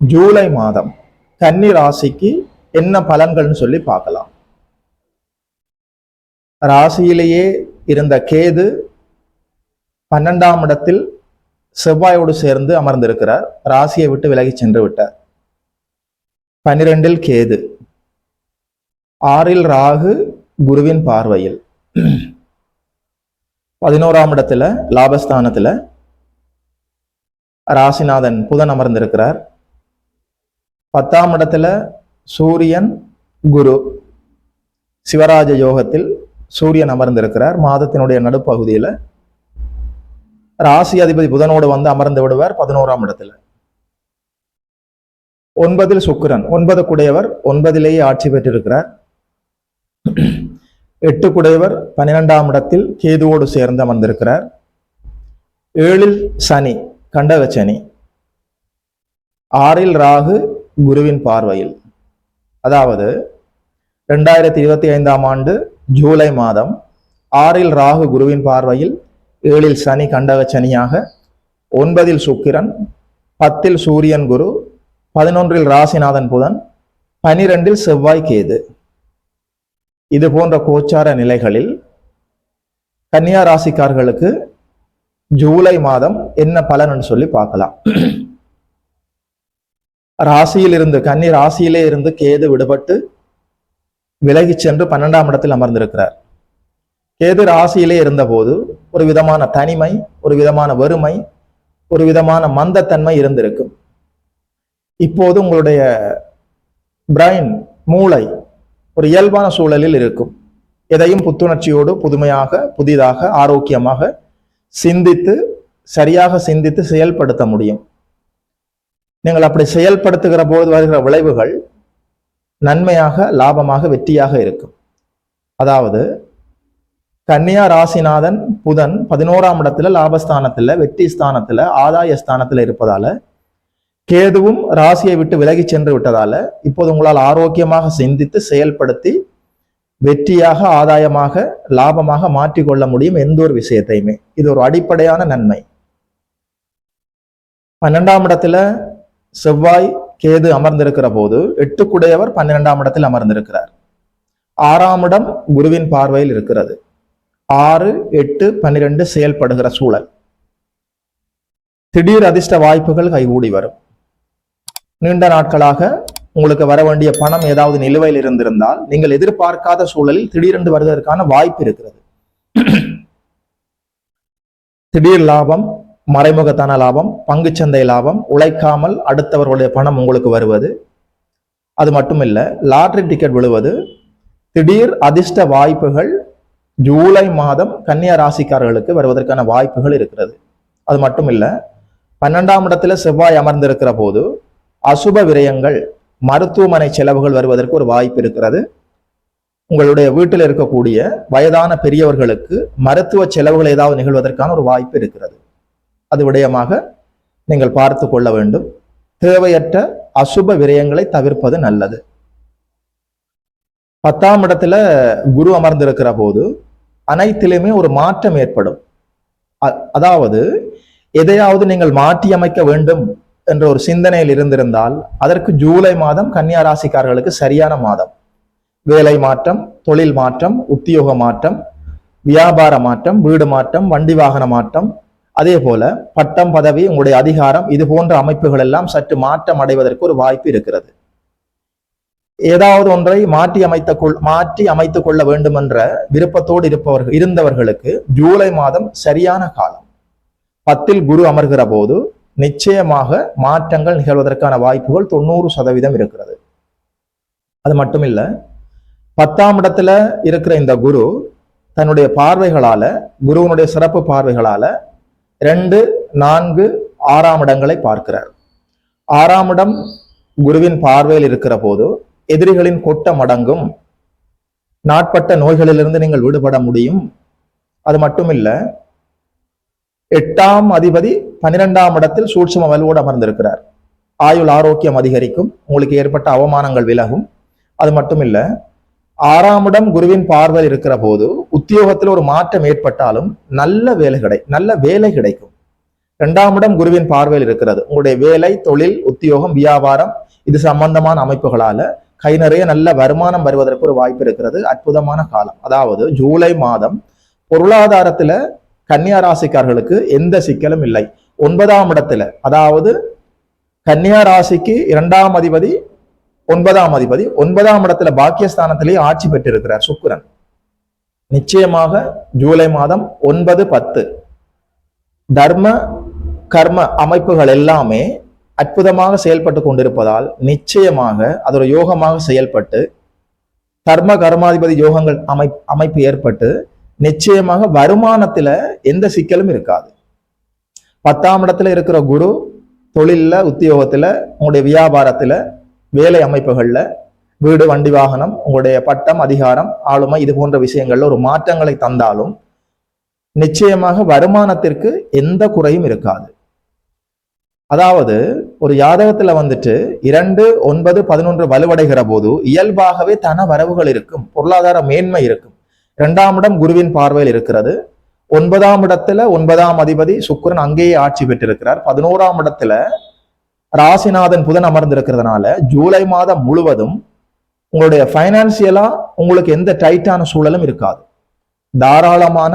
ஜூலை மாதம் கன்னி ராசிக்கு என்ன பலன்கள்னு சொல்லி பார்க்கலாம். ராசியிலேயே இருந்த கேது பன்னெண்டாம் இடத்தில் செவ்வாயோடு சேர்ந்து அமர்ந்திருக்கிறார். ராசியை விட்டு விலகி சென்று விட்டார். பன்னிரெண்டில் கேது ஆறில் ராகு குருவின் பார்வையில். பதினோராம் இடத்துல லாபஸ்தானத்துல ராசிநாதன் புதன் அமர்ந்திருக்கிறார். பத்தாம் இடத்துல சூரியன் குரு. சிவராஜ யோகத்தில் சூரியன் அமர்ந்திருக்கிறார். மாதத்தினுடைய நடுப்பகுதியில் ராசி அதிபதி புதனோடு வந்து அமர்ந்து விடுவார் பதினோராம் இடத்துல. ஒன்பதில் சுக்கிரன். ஒன்பது குடையவர் ஒன்பதிலேயே ஆட்சி பெற்றிருக்கிறார். எட்டு குடையவர் பன்னிரெண்டாம் இடத்தில் கேதுவோடு சேர்ந்து அமர்ந்திருக்கிறார். ஏழில் சனி கண்டக சனி. ஆறில் ராகு குருவின் பார்வையில். அதாவது ரெண்டாயிரத்தி இருபத்தி ஐந்தாம் ஆண்டு ஜூலை மாதம் ஆறில் ராகு குருவின் பார்வையில் ஏழில் சனி கண்டக சனியாக ஒன்பதில் சுக்கிரன் பத்தில் சூரியன் குரு பதினொன்றில் ராசிநாதன் புதன் பனிரெண்டில் செவ்வாய் கேது. இது போன்ற கோச்சார நிலைகளில் கன்னியா ராசிக்கார்களுக்கு ஜூலை மாதம் என்ன பலன் சொல்லி பார்க்கலாம். ராசியில் இருந்து கன்னி ராசியிலே இருந்து கேது விடுபட்டு விலகி சென்று பன்னெண்டாம் இடத்தில் அமர்ந்திருக்கிறார். கேது ராசியிலே இருந்தபோது ஒரு விதமான தனிமை ஒரு விதமான வறுமை ஒரு விதமான மந்தத்தன்மை இருந்திருக்கும். இப்போது உங்களுடைய பிரைன் மூளை ஒரு இயல்பான சூழலில் இருக்கும். எதையும் புத்துணர்ச்சியோடு புதுமையாக புதிதாக ஆரோக்கியமாக சிந்தித்து சரியாக சிந்தித்து செயல்படுத்த முடியும். நீங்கள் அப்படி செயல்படுத்துகிற போது வருகிற விளைவுகள் நன்மையாக லாபமாக வெற்றியாக இருக்கும். அதாவது கன்னியா ராசிநாதன் புதன் பதினோராம் இடத்துல லாபஸ்தானத்தில் வெற்றி ஸ்தானத்துல ஆதாய ஸ்தானத்தில் இருப்பதால கேதுவும் ராசியை விட்டு விலகி சென்று விட்டதால இப்போது உங்களால் ஆரோக்கியமாக சிந்தித்து செயல்படுத்தி வெற்றியாக ஆதாயமாக லாபமாக மாற்றிக்கொள்ள முடியும் எந்த ஒரு விஷயத்தையுமே. இது ஒரு அடிப்படையான நன்மை. பன்னெண்டாம் இடத்துல செவ்வாய் கேது அமர்ந்திருக்கிற போது எட்டுக்குடையவர் பன்னிரெண்டாம் இடத்தில் அமர்ந்திருக்கிறார். ஆறாம் இடம் குருவின் பார்வையில் இருக்கிறது. ஆறு எட்டு பன்னிரெண்டு செயல்படுகிற சூழல். திடீர் அதிர்ஷ்ட வாய்ப்புகள் கைகூடி வரும். நீண்ட நாட்களாக உங்களுக்கு வர வேண்டிய பணம் ஏதாவது நிலுவையில் இருந்திருந்தால் நீங்கள் எதிர்பார்க்காத சூழலில் திடீரென்று வருவதற்கான வாய்ப்பு இருக்கிறது. திடீர் லாபம் மறைமுகத்தான லாபம் பங்குச்சந்தை லாபம் உழைக்காமல் அடுத்தவர்களுடைய பணம் உங்களுக்கு வருவது. அது மட்டும் இல்லை லாட்ரி டிக்கெட் விழுவது திடீர் அதிர்ஷ்ட வாய்ப்புகள் ஜூலை மாதம் கன்னியா ராசிக்காரர்களுக்கு வருவதற்கான வாய்ப்புகள் இருக்கிறது. அது மட்டும் இல்லை பன்னெண்டாம் இடத்துல செவ்வாய் அமர்ந்திருக்கிற போது அசுப விரயங்கள் மருத்துவமனை செலவுகள் வருவதற்கு ஒரு வாய்ப்பு இருக்கிறது. உங்களுடைய வீட்டில் இருக்கக்கூடிய வயதான பெரியவர்களுக்கு மருத்துவ செலவுகள் ஏதாவது நிகழ்வதற்கான ஒரு வாய்ப்பு இருக்கிறது. அது விடயமாக நீங்கள் பார்த்து கொள்ள வேண்டும். தேவையற்ற அசுப விரயங்களை தவிர்ப்பது நல்லது. பத்தாம் இடத்துல குரு அமர்ந்திருக்கிற போது அனைத்திலுமே ஒரு மாற்றம் ஏற்படும். அதாவது எதையாவது நீங்கள் மாற்றி அமைக்க வேண்டும் என்ற ஒரு சிந்தனையில் இருந்திருந்தால் அதற்கு ஜூலை மாதம் கன்னியா ராசிக்காரர்களுக்கு சரியான மாதம். வேலை மாற்றம் தொழில் மாற்றம் உத்தியோக மாற்றம் வியாபார மாற்றம் வீடு மாற்றம் வண்டி வாகன மாற்றம் அதே போல பட்டம் பதவி உங்களுடைய அதிகாரம் இது போன்ற அமைப்புகள் எல்லாம் சற்று மாற்றம் அடைவதற்கு ஒரு வாய்ப்பு இருக்கிறது. ஏதாவது ஒன்றை மாற்றி அமைத்த கொள் மாற்றி அமைத்துக் கொள்ள வேண்டும் என்ற விருப்பத்தோடு இருப்பவர்கள் இருந்தவர்களுக்கு ஜூலை மாதம் சரியான காலம். பத்தில் குரு அமர்கிற போது நிச்சயமாக மாற்றங்கள் நிகழ்வதற்கான வாய்ப்புகள் தொண்ணூறு சதவீதம் இருக்கிறது. அது மட்டும் இல்ல பத்தாம் இடத்துல இருக்கிற இந்த குரு தன்னுடைய பார்வைகளால குருவனுடைய சிறப்பு பார்வைகளால ரெண்டு நான்கு ஆறாம் இடங்களை பார்க்கிறார். ஆறாம் இடம் குருவின் பார்வையில் இருக்கிற போது எதிரிகளின் கொட்டம் அடங்கும். நாட்பட்ட நோய்களிலிருந்து நீங்கள் விடுபட முடியும். அது மட்டுமில்ல எட்டாம் அதிபதி பன்னிரெண்டாம் இடத்தில் சூட்சம வலுவோடு அமர்ந்திருக்கிறார். ஆயுள் ஆரோக்கியம் அதிகரிக்கும் உங்களுக்கு ஏற்பட்ட அவமானங்கள் விலகும். அது மட்டுமில்ல ஆறாம் இடம் குருவின் பார்வையில் இருக்கிற போது உத்தியோகத்தில் ஒரு மாற்றம் ஏற்பட்டாலும் நல்ல வேலை கிடை நல்ல வேலை கிடைக்கும். இரண்டாம் இடம் குருவின் பார்வையில் இருக்கிறது. உங்களுடைய வேலை தொழில் உத்தியோகம் வியாபாரம் இது சம்பந்தமான அமைப்புகளால கை நிறைய நல்ல வருமானம் வருவதற்கு ஒரு வாய்ப்பு இருக்கிறது. அற்புதமான காலம். அதாவது ஜூலை மாதம் பொருளாதாரத்துல கன்னியா ராசிக்காரர்களுக்கு எந்த சிக்கலும் இல்லை. ஒன்பதாம் இடத்துல அதாவது கன்னியா ராசிக்கு இரண்டாம் அதிபதி ஒன்பதாம் அதிபதி ஒன்பதாம் இடத்துல பாக்கியஸ்தானத்திலேயே ஆட்சி பெற்றிருக்கிறார் சுக்கிரன். நிச்சயமாக ஜூலை மாதம் ஒன்பது பத்து. தர்ம கர்ம அமைப்புகள் எல்லாமே அற்புதமாக செயல்பட்டு கொண்டிருப்பதால் நிச்சயமாக அதோட யோகமாக செயல்பட்டு தர்ம கர்மாதிபதி யோகங்கள் அமை அமைப்பு ஏற்பட்டு நிச்சயமாக வருமானத்துல எந்த சிக்கலும் இருக்காது. பத்தாம் இடத்துல இருக்கிற குரு தொழில்ல உத்தியோகத்துல உங்களுடைய வியாபாரத்துல வேலை அமைப்புகளில் வீடு வண்டி வாகனம் உங்களுடைய பட்டம் அதிகாரம் ஆளுமை இது போன்ற விஷயங்கள்ல ஒரு மாற்றங்களை தந்தாலும் நிச்சயமாக வருமானத்திற்கு எந்த குறையும் இருக்காது. அதாவது ஒரு ஜாதகத்துல வந்துட்டு இரண்டு ஒன்பது பதினொன்று வலுவடைகிற போது இயல்பாகவே தன வரவுகள் இருக்கும் பொருளாதார மேன்மை இருக்கும். இரண்டாம் இடம் குருவின் பார்வையில் இருக்கிறது. ஒன்பதாம் இடத்துல ஒன்பதாம் அதிபதி சுக்கரன் அங்கேயே ஆட்சி பெற்றிருக்கிறார். பதினோராம் இடத்துல ராசிநாதன் புதன் அமர்ந்திருக்கிறதுனால ஜூலை மாதம் முழுவதும் உங்களுடைய ஃபைனான்சியலா உங்களுக்கு எந்த டைட்டான சூழலும் இருக்காது. தாராளமான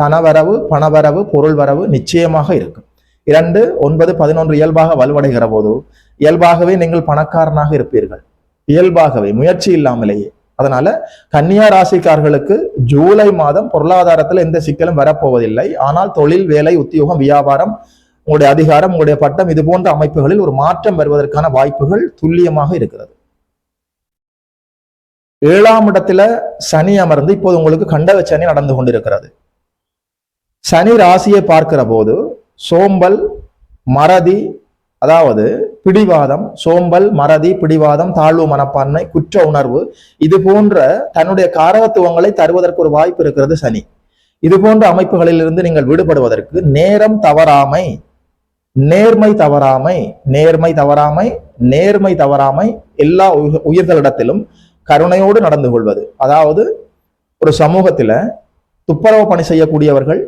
தனவரவு பணவரவு பொருள் வரவு நிச்சயமாக இருக்கும். இரண்டு ஒன்பது பதினொன்று இயல்பாக வலுவடைகிற போது இயல்பாகவே நீங்கள் பணக்காரனாக இருப்பீர்கள். இயல்பாகவே முயற்சி இல்லாமலேயே. அதனால கன்னியா ராசிக்காரர்களுக்கு ஜூலை மாதம் பொருளாதாரத்தில் எந்த சிக்கலும் வரப்போவதில்லை. ஆனால் தொழில் வேலை உத்தியோகம் வியாபாரம் உங்களுடைய அதிகாரம் உங்களுடைய பட்டம் இது போன்ற அமைப்புகளில் ஒரு மாற்றம் வருவதற்கான வாய்ப்புகள் துல்லியமாக இருக்கிறது. ஏழாம் இடத்துல சனி அமர்ந்து இப்போது உங்களுக்கு கண்டக சனி நடந்து கொண்டிருக்கிறது. சனி ராசியை பார்க்கிற போது சோம்பல் மறதி அதாவது பிடிவாதம் சோம்பல் மறதி பிடிவாதம் தாழ்வு மனப்பான்மை குற்ற உணர்வு இது போன்ற தன்னுடைய காரகத்துவங்களை தருவதற்கு ஒரு வாய்ப்பு இருக்கிறது சனி. இது போன்ற அமைப்புகளிலிருந்து நீங்கள் விடுபடுவதற்கு நேரம் தவறாமை நேர்மை தவறாமை நேர்மை தவறாமை நேர்மை தவறாமை எல்லா உயிர்களிடத்திலும் கருணையோடு நடந்து கொள்வது. அதாவது ஒரு சமூகத்துல துப்புரவு பணி செய்யக்கூடியவர்கள்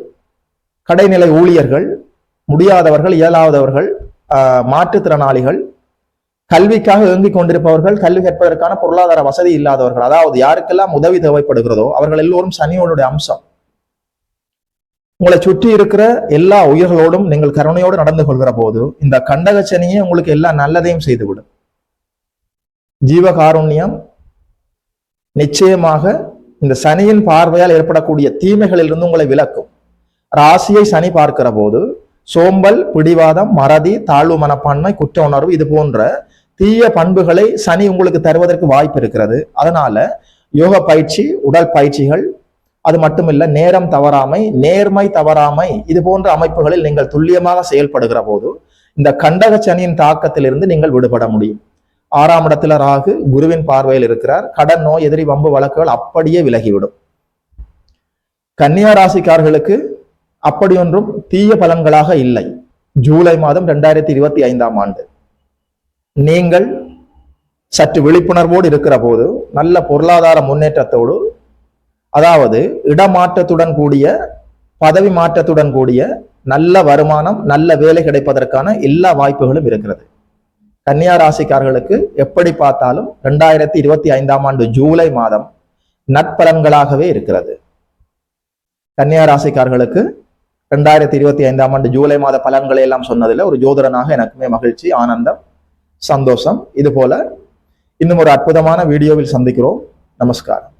கடைநிலை ஊழியர்கள் முடியாதவர்கள் இயலாதவர்கள் மாற்றுத்திறனாளிகள் கல்விக்காக இயங்கிக் கொண்டிருப்பவர்கள் கல்வி கற்பதற்கான பொருளாதார வசதி இல்லாதவர்கள் அதாவது யாருக்கெல்லாம் உதவி தேவைப்படுகிறதோ அவர்கள் எல்லோரும் சனியோனுடைய அம்சம். உங்களை சுற்றி இருக்கிற எல்லா உயிர்களோடும் நீங்கள் கருணையோடு நடந்து கொள்கிற போது இந்த கண்டக சனியே உங்களுக்கு எல்லா நல்லதையும் செய்துவிடும். ஜீவகாருண்யம் நிச்சயமாக இந்த சனியின் பார்வையால் ஏற்படக்கூடிய தீமைகளிலிருந்து உங்களை விலக்கும். ராசியை சனி பார்க்கிற போது சோம்பல் பிடிவாதம் மறதி தாழ்வு மனப்பான்மை குற்ற உணர்வு இது போன்ற தீய பண்புகளை சனி உங்களுக்கு தருவதற்கு வாய்ப்பு இருக்கிறது. அதனால யோக பயிற்சி உடல் பயிற்சிகள் அது மட்டுமில்ல நேரம் தவறாமை நேர்மை தவறாமை இது போன்ற அமைப்புகளில் நீங்கள் துல்லியமாக செயல்படுகிற போது இந்த கண்டக சனியின் தாக்கத்திலிருந்து நீங்கள் விடுபட முடியும். ஆறாம் இடத்துல ராகு குருவின் பார்வையில் இருக்கிறார். கடன் நோய் எதிரி வம்பு வழக்குகள் அப்படியே விலகிவிடும். கன்னியா ராசிக்காரர்களுக்கு அப்படியொன்றும் தீய பலன்களாக இல்லை. ஜூலை மாதம் ரெண்டாயிரத்தி இருபத்தி ஐந்தாம் ஆண்டு. நீங்கள் சற்று விழிப்புணர்வோடு இருக்கிற போது நல்ல பொருளாதார முன்னேற்றத்தோடு அதாவது இடமாற்றத்துடன் கூடிய பதவி மாற்றத்துடன் கூடிய நல்ல வருமானம் நல்ல வேலை கிடைப்பதற்கான எல்லா வாய்ப்புகளும் இருக்கிறது. கன்னியா ராசிக்காரர்களுக்கு எப்படி பார்த்தாலும் ரெண்டாயிரத்தி இருபத்தி ஐந்தாம் ஆண்டு ஜூலை மாதம் நட்பலன்களாகவே இருக்கிறது. கன்னியா ராசிக்காரர்களுக்கு ரெண்டாயிரத்தி இருபத்தி ஐந்தாம் ஆண்டு ஜூலை மாத பலன்களை எல்லாம் சொன்னதில் ஒரு ஜோதிடனாக எனக்குமே மகிழ்ச்சி ஆனந்தம் சந்தோஷம். இது போல இன்னும் ஒரு அற்புதமான வீடியோவில் சந்திக்கிறோம். நமஸ்காரம்.